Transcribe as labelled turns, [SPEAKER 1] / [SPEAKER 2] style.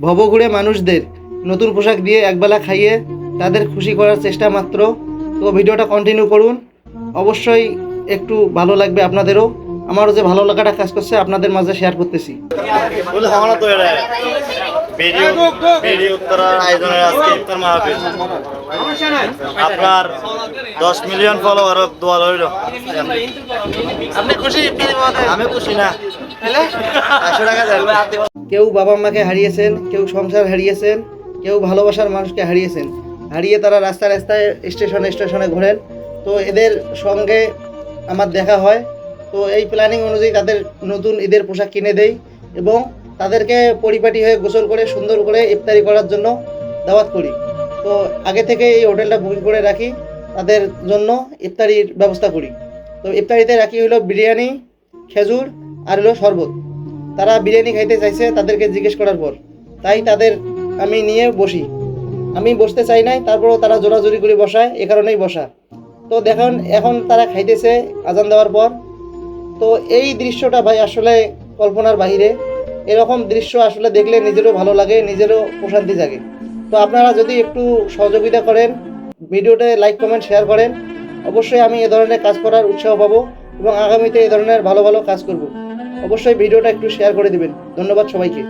[SPEAKER 1] ভবঘুরে মানুষদের নতুন পোশাক দিয়ে একবেলা খাইয়ে তাদের খুশি করার চেষ্টা মাত্র। তো ভিডিওটা কন্টিনিউ করুন। অবশ্যই একটু ভালো লাগবে আপনাদেরও। আমারও যে ভালো লাগাটা কাজ করছে আপনাদের মাঝে শেয়ার করতেছি।
[SPEAKER 2] আপনার দশ মিলিয়ন ফলোয়ার দোয়া রইল।
[SPEAKER 1] আপনি খুশি?
[SPEAKER 2] আমি খুশি না।
[SPEAKER 1] কেউ বাবা মাকে হারিয়েছেন কেউ সংসার হারিয়েছেন কেউ ভালোবাসার মানুষকে হারিয়েছেন। হারিয়ে তারা রাস্তায় রাস্তায় স্টেশনে স্টেশনে ঘোরেন। তো এদের সঙ্গে আমার দেখা হয়। তো এই প্ল্যানিং অনুযায়ী তাদের নতুন ঈদের পোশাক কিনে দেই এবং তাদেরকে পরিপাটি হয়ে গোসল করে সুন্দর করে ইফতারি করার জন্য দাওয়াত করি। তো আগে থেকে এই হোটেলটা বুকিং করে রাখি। তাদের জন্য ইফতারির ব্যবস্থা করি। তো ইফতারিতে রাখি হলো বিরিয়ানি খেজুর আর হলো শরবত। তারা বিরিয়ানি খাইতে চাইছে তাদেরকে জিজ্ঞেস করার পর। তাই তাদের আমি নিয়ে বসি। আমি বসতে চাই নাই, তারপরও তারা জোরাজুরি করে বসায়, এ কারণেই বসা। তো দেখুন, এখন তারা খাইতেছে আজান দেওয়ার পর। তো এই দৃশ্যটা ভাই আসলে কল্পনার বাহিরে। এরকম দৃশ্য আসলে দেখলে নিজেরও ভালো লাগে, নিজেরও প্রশান্তি জাগে। তো আপনারা যদি একটু সহযোগিতা করেন, ভিডিওতে লাইক, কমেন্ট, শেয়ার করেন। অবশ্যই আমি এ ধরনের কাজ করার উৎসাহ পাবো এবং আগামীতে এ ধরনের ভালো ভালো কাজ করব। অবশ্যই ভিডিওটা একটু শেয়ার করে দিবেন। ধন্যবাদ সবাইকে।